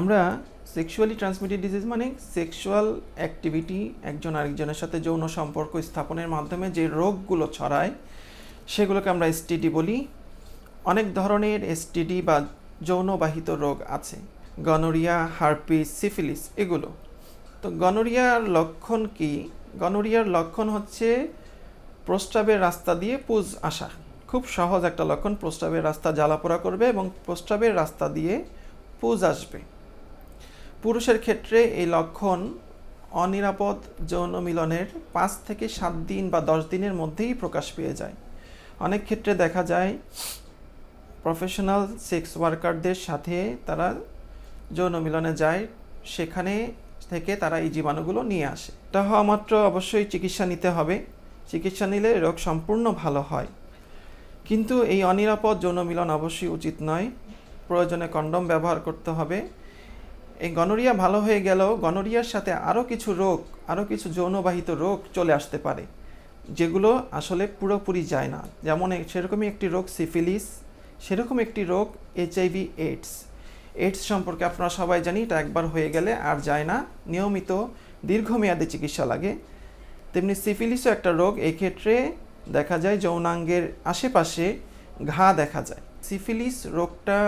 আমরা sexually transmitted disease মানে sexual activity একজন আরেকজনের সাথে যৌন সম্পর্ক স্থাপনের মাধ্যমে যে রোগগুলো ছড়ায়, সেগুলোকে আমরা এসটিডি বলি। অনেক ধরনের এসটিডি বা যৌনবাহিত রোগ আছে। গনোরিয়া, হার্পিস, সিফিলিস এগুলো। তো গনোরিয়ার লক্ষণ কি? গনোরিয়ার লক্ষণ হচ্ছে প্রস্রাবের রাস্তা দিয়ে পুজ আসা। খুব সহজ একটা লক্ষণ, প্রস্রাবের রাস্তা জ্বালাপোড়া করবে এবং প্রস্রাবের রাস্তা দিয়ে পুজ আসবে। পুরুষের ক্ষেত্রে এই লক্ষণ অনিরাপদ যৌন মিলনের পাঁচ থেকে সাত দিন বা দশ দিনের মধ্যেই প্রকাশ পেয়ে যায়। অনেক ক্ষেত্রে দেখা যায় প্রফেশনাল সেক্স ওয়ার্কারদের সাথে তারা যৌন মিলনে যায়, সেখানে থেকে তারা এই জীবাণুগুলো নিয়ে আসে। এটা হওয়া মাত্র অবশ্যই চিকিৎসা নিতে হবে। চিকিৎসা নিলে রোগ সম্পূর্ণ ভালো হয়। কিন্তু এই অনিরাপদ যৌন মিলন অবশ্যই উচিত নয়। প্রয়োজনে কন্ডম ব্যবহার করতে হবে। এই গনোরিয়া ভালো হয়ে গেলেও গনোরিয়ার সাথে আরও কিছু রোগ আরও কিছু যৌনবাহিত রোগ চলে আসতে পারে, যেগুলো আসলে পুরোপুরি যায় না। যেমন সেরকমই একটি রোগ সিফিলিস, সেরকম একটি রোগ এইচআইভি এইডস। এইডস সম্পর্কে আপনারা সবাই জানি, এটা একবার হয়ে গেলে আর যায় না। নিয়মিত দীর্ঘমেয়াদী চিকিৎসা লাগে। তেমনি সিফিলিসও একটা রোগ, এক্ষেত্রে দেখা যায় যৌনাঙ্গের আশেপাশে ঘা দেখা যায়। সিফিলিস রোগটা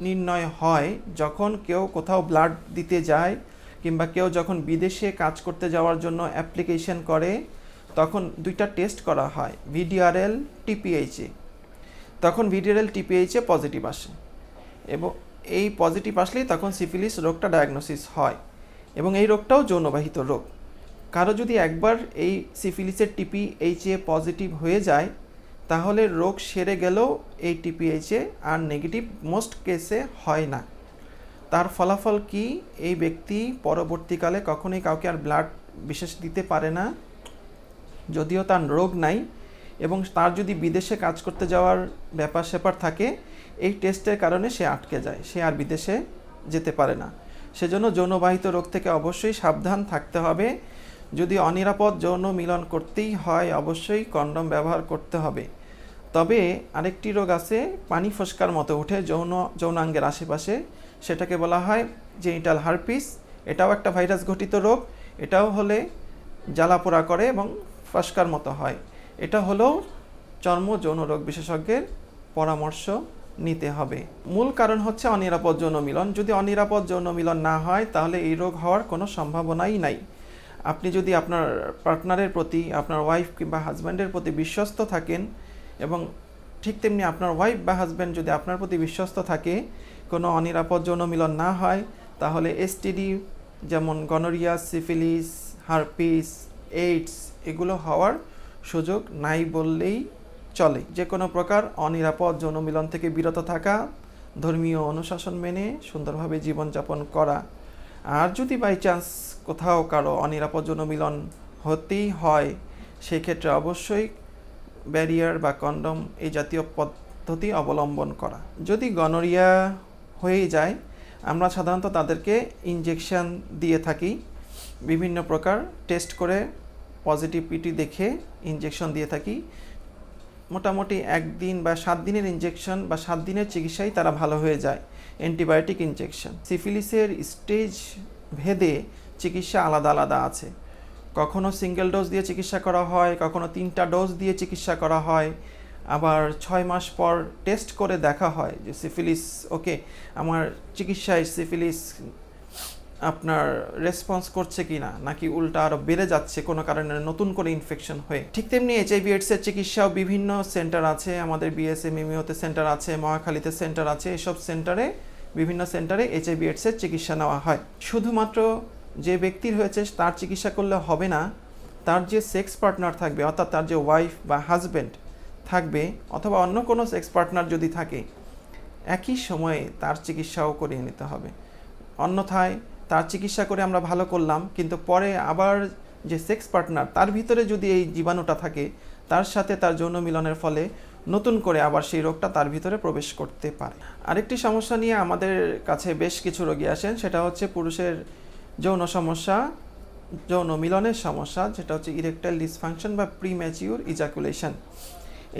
নির্ণয় হয় যখন কেউ কোথাও ব্লাড দিতে যায় কিংবা কেউ যখন বিদেশে কাজ করতে যাওয়ার জন্য অ্যাপ্লিকেশন করে, তখন দুইটা টেস্ট করা হয় ভিডিআরএল টিপিএইচে তখন ভিডিআরএল টিপিএইচে পজিটিভ আসে এবং এই পজিটিভ আসলেই তখন সিফিলিস রোগটা ডায়াগনোসিস হয় এবং এই রোগটাও যৌনবাহিত রোগ। কারও যদি একবার এই সিফিলিসের টিপিএইচে পজিটিভ হয়ে যায় তাহলে রোগ সেরে গেলেও এই টিপিএইচে আর নেগেটিভ মোস্ট কেসে হয় না। তার ফলাফল কি? এই ব্যক্তি পরবর্তীকালে কখনোই কাউকে আর ব্লাড বিশেষ দিতে পারে না, যদিও তার রোগ নাই এবং তার যদি বিদেশে কাজ করতে যাওয়ার ব্যাপার স্যাপার থাকে, এই টেস্টের কারণে সে আটকে যায়, সে আর বিদেশে যেতে পারে না। সেজন্য যৌনবাহিত রোগ থেকে অবশ্যই সাবধান থাকতে হবে। যদি অনিরাপদ যৌন মিলন করতেই হয়, অবশ্যই কন্ডম ব্যবহার করতে হবে। তবে আরেকটি রোগ আছে, পানি ফোসকার মতো উঠে যৌন, যৌনাঙ্গের আশেপাশে। সেটাকে বলা হয় জেনিটাল হারপিস। এটাও একটা ভাইরাস ঘটিত রোগ। এটাও হলে জ্বালাপোড়া করে এবং ফসকার মতো হয়। এটা হলেও চর্ম যৌন রোগ বিশেষজ্ঞের পরামর্শ নিতে হবে। মূল কারণ হচ্ছে অনিরাপদ যৌন মিলন। যদি অনিরাপদ যৌন মিলন না হয়, তাহলে এই রোগ হওয়ার কোনো সম্ভাবনাই নাই। আপনি যদি আপনার পার্টনারের প্রতি, আপনার ওয়াইফ কিংবা হাজব্যান্ডের প্রতি বিশ্বস্ত থাকেন এবং ঠিক তেমনি আপনার ওয়াইফ বা হাজব্যান্ড যদি আপনার প্রতি বিশ্বস্ত থাকে, কোনো অনিরাপদ যৌন মিলন না হয়, তাহলে এসটিডি যেমন গনোরিয়া সিফিলিস হারপিস এইডস এগুলো হওয়ার সুযোগ নাই বললেই চলে। যে কোনো প্রকার অনিরাপদ যৌন মিলন থেকে বিরত থাকা, ধর্মীয় অনুশাসন মেনে সুন্দরভাবে জীবনযাপন করা। আর যদি বাই চান্স কোথাও কারও অনিরাপদ যৌন মিলন হতেই হয়, সেক্ষেত্রে অবশ্যই ব্যারিয়ার বা কন্ডম এই জাতীয় পদ্ধতি অবলম্বন করা। যদি গনোরিয়া হয়ে যায়, আমরা সাধারণত তাদেরকে ইনজেকশন দিয়ে থাকি। বিভিন্ন প্রকার টেস্ট করে পজিটিভিটি দেখে ইনজেকশন দিয়ে থাকি। মোটামুটি একদিন বা সাত দিনের ইনজেকশন বা সাত দিনের চিকিৎসায় তারা ভালো হয়ে যায় অ্যান্টিবায়োটিক ইনজেকশন সিফিলিসের স্টেজ ভেদে চিকিৎসা আলাদা আলাদা আছে। কখনো সিঙ্গেল ডোজ দিয়ে চিকিৎসা করা হয়, কখনো তিনটা ডোজ দিয়ে চিকিৎসা করা হয়। আবার ছয় মাস পর টেস্ট করে দেখা হয় যে সিফিলিস ওকে আমার চিকিৎসায় সিফিলিস আপনার রেসপন্স করছে কি না নাকি উল্টা আরও বেড়ে যাচ্ছে, কোনো কারণে নতুন করে ইনফেকশন হয়ে। ঠিক তেমনি এইচআইভি এডসের চিকিৎসাও বিভিন্ন সেন্টার আছে, আমাদের বিএসএ মিমিওতে সেন্টার আছে, মহাখালীতে সেন্টার আছে, এসব সেন্টারে বিভিন্ন সেন্টারে এইচআইভি এডসের চিকিৎসা নেওয়া হয়। শুধুমাত্র যে ব্যক্তির হয়েছে, তার চিকিৎসা করলে হবে না। তার যে সেক্স পার্টনার থাকবে, অর্থাৎ তার যে ওয়াইফ বা হাজব্যান্ড থাকবে, অথবা অন্য কোনো সেক্স পার্টনার যদি থাকে, একই সময়ে তার চিকিৎসাও করিয়ে নিতে হবে। অন্যথায় তার চিকিৎসা করে আমরা ভালো করলাম, কিন্তু পরে আবার যে সেক্স পার্টনার তার ভিতরে যদি এই জীবাণুটা থাকে, তার সাথে তার যৌন মিলনের ফলে নতুন করে আবার সেই রোগটা তার ভিতরে প্রবেশ করতে পারে। আরেকটি সমস্যা নিয়ে আমাদের কাছে বেশ কিছু রোগী আসেন, সেটা হচ্ছে পুরুষের যৌন সমস্যা, যৌন মিলনের সমস্যা, যেটা হচ্ছে ইরেকটাইল ডিসফাংশন বা প্রিম্যাচিউর ইজাকুলেশন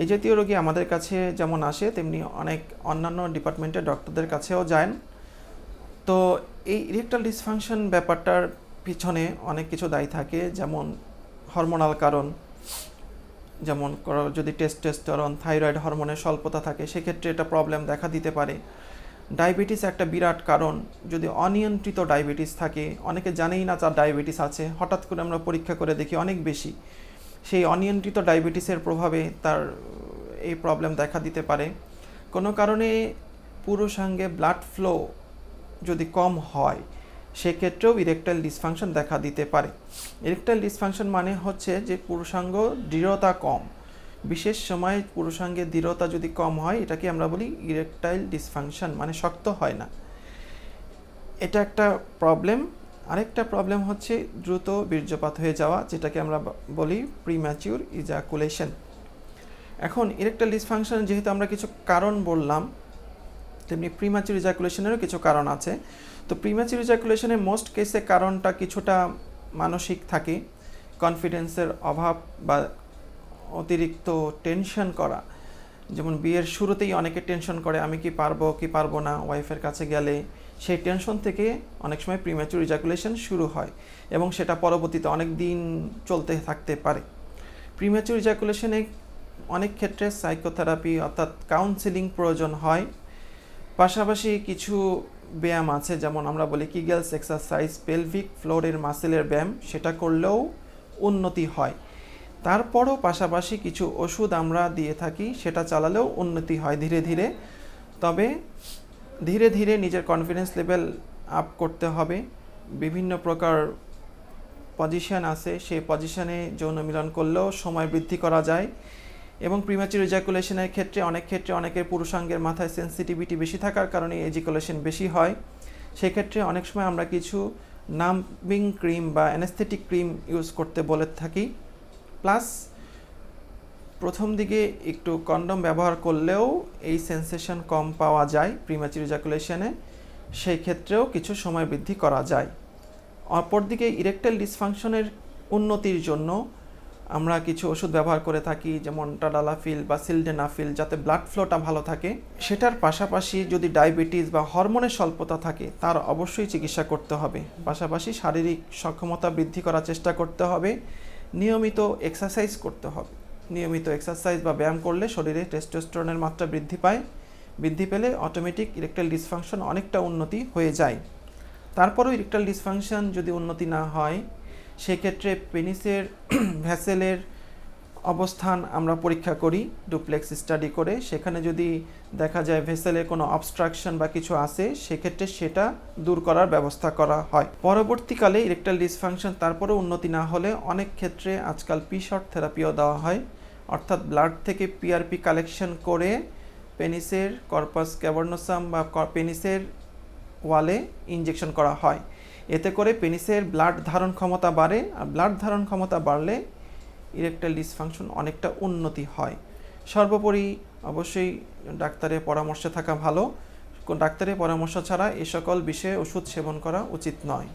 এই জাতীয় রোগী আমাদের কাছে যেমন আসে, তেমনি অনেক অন্যান্য ডিপার্টমেন্টের ডক্টরদের কাছেও যান। তো এই ইরেকটাল ডিসফাংশন ব্যাপারটার পিছনে অনেক কিছু দায়ী থাকে, যেমন হরমোনাল কারণ, যেমন যদি টেস্টোস্টেরন থাইরয়েড হরমোনের স্বল্পতা থাকে, সেক্ষেত্রে এটা প্রবলেম দেখা দিতে পারে। ডায়াবেটিস একটা বিরাট কারণ। যদি অনিয়ন্ত্রিত ডায়াবেটিস থাকে, অনেকে জানেই না তার ডায়াবেটিস আছে, হঠাৎ করে আমরা পরীক্ষা করে দেখি অনেক বেশি। সেই অনিয়ন্ত্রিত ডায়াবেটিসের প্রভাবে তার, এই প্রবলেম দেখা দিতে পারে। কোনো কারণে পুরুষাঙ্গে ব্লাড ফ্লো যদি কম হয়, সেক্ষেত্রেও ইরেকটাইল ডিসফাংশন দেখা দিতে পারে। ইরেকটাইল ডিসফাংশন মানে হচ্ছে যে পুরুষাঙ্গ দৃঢ়তা কম। বিশেষ সময়ে পুরুষাঙ্গের দৃঢ়তা যদি কম হয়, এটাকে আমরা বলি ইরেকটাইল ডিসফাংশন মানে শক্ত হয় না। এটা একটা প্রবলেম আরেকটা প্রবলেম হচ্ছে দ্রুত বীর্যপাত হয়ে যাওয়া, যেটাকে আমরা বলি প্রিম্যাচিউর ইজাকুলেশন এখন ইরেকটাইল ডিসফাংশন যেহেতু আমরা কিছু কারণ বললাম, তেমনি প্রিম্যাচিউর ইজাকুলেশনেরও কিছু কারণ আছে। তো প্রিম্যাচিউর ইজাকুলেশনের মোস্ট কেসে কারণটা কিছুটা মানসিক থাকে। কনফিডেন্সের অভাব বা অতিরিক্ত টেনশন করা। যেমন বিয়ের শুরুতেই অনেকে টেনশন করে, আমি কি পারব কি পারব না ওয়াইফের কাছে গেলে সেই টেনশন থেকে অনেক সময় প্রিম্যাচুর ইজাকুলেশন শুরু হয় এবং সেটা পরবর্তীতে অনেক দিন চলতে থাকতে পারে। প্রিম্যাচুর ইজাকুলেশনে অনেক ক্ষেত্রে সাইকোথেরাপি অর্থাৎ কাউন্সিলিং প্রয়োজন হয়। পাশাপাশি কিছু ব্যায়াম আছে, যেমন আমরা বলি কিগেলস এক্সারসাইজ পেলভিক ফ্লোরের মাসেলের ব্যায়াম, সেটা করলেও উন্নতি হয়। তারপরও পাশাপাশি কিছু ওষুধ আমরা দিয়ে থাকি, সেটা চালালেও উন্নতি হয় ধীরে ধীরে। তবে ধীরে ধীরে নিজের কনফিডেন্স লেভেল আপ করতে হবে। বিভিন্ন প্রকার পজিশন আছে, সেই পজিশনে যৌন মিলন করলেও সময় বৃদ্ধি করা যায় এবং প্রিম্যাচুর ইজাকুলেশনের ক্ষেত্রে অনেক ক্ষেত্রে অনেকের পুরুষাঙ্গের মাথায় সেন্সিটিভিটি বেশি থাকার কারণে এজিকুলেশন বেশি হয়। সেক্ষেত্রে অনেক সময় আমরা কিছু নাম্বিং ক্রিম বা অ্যানেস্থেটিক ক্রিম ইউজ করতে বলে থাকি। প্লাস প্রথম দিকে একটু কন্ডম ব্যবহার করলেও এই সেন্সেশন কম পাওয়া যায় প্রিম্যাচুর ইজাকুলেশনে সেই ক্ষেত্রেও কিছু সময় বৃদ্ধি করা যায়। অপরদিকে ইরেকটাইল ডিসফাংশনের উন্নতির জন্য আমরা কিছু ওষুধ ব্যবহার করে থাকি, যেমন টাডালাফিল বা সিলডেনাফিল যাতে ব্লাড ফ্লোটা ভালো থাকে। সেটার পাশাপাশি যদি ডায়াবেটিস বা হরমোনের স্বল্পতা থাকে, তার অবশ্যই চিকিৎসা করতে হবে। পাশাপাশি শারীরিক সক্ষমতা বৃদ্ধি করার চেষ্টা করতে হবে। নিয়মিত এক্সারসাইজ করতে হবে। নিয়মিত এক্সারসাইজ বা ব্যায়াম করলে শরীরে টেস্টোস্টেরনের মাত্রা বৃদ্ধি পায়, বৃদ্ধি পেলে অটোমেটিক ইরেকটাইল ডিসফাংশন অনেকটা উন্নতি হয়ে যায়। তারপরেও ইরেকটাইল ডিসফাংশন যদি উন্নতি না হয়, সেক্ষেত্রে পেনিসের ভ্যাসেলের অবস্থান আমরা পরীক্ষা করি, ডুপ্লেক্স স্টাডি করে। সেখানে যদি দেখা যায় ভেসেলে কোনো অবস্ট্রাকশন বা কিছু আছে, সেক্ষেত্রে সেটা দূর করার ব্যবস্থা করা হয়। পরবর্তীকালে ইরেকটাইল ডিসফাংশন তারপরেও উন্নতি না হলে অনেক ক্ষেত্রে আজকাল পি শর্ট থেরাপিও দেওয়া হয়। অর্থাৎ ব্লাড থেকে পিআরপি কালেকশন করে পেনিসের কর্পাস ক্যাভার্নোসাম বা পেনিসের ওয়ালে ইনজেকশন করা হয়। এতে করে পেনিসের ব্লাড ধারণ ক্ষমতা বাড়ে। আর ব্লাড ধারণ ক্ষমতা বাড়লে ইরেকটাইল ডিসফাংশন অনেকটা উন্নতি হয়। সর্বোপরি অবশ্যই ডাক্তারের পরামর্শে থাকা ভালো। ডাক্তারের পরামর্শ ছাড়া এ সকল বিষয়ে ওষুধ সেবন করা উচিত নয়।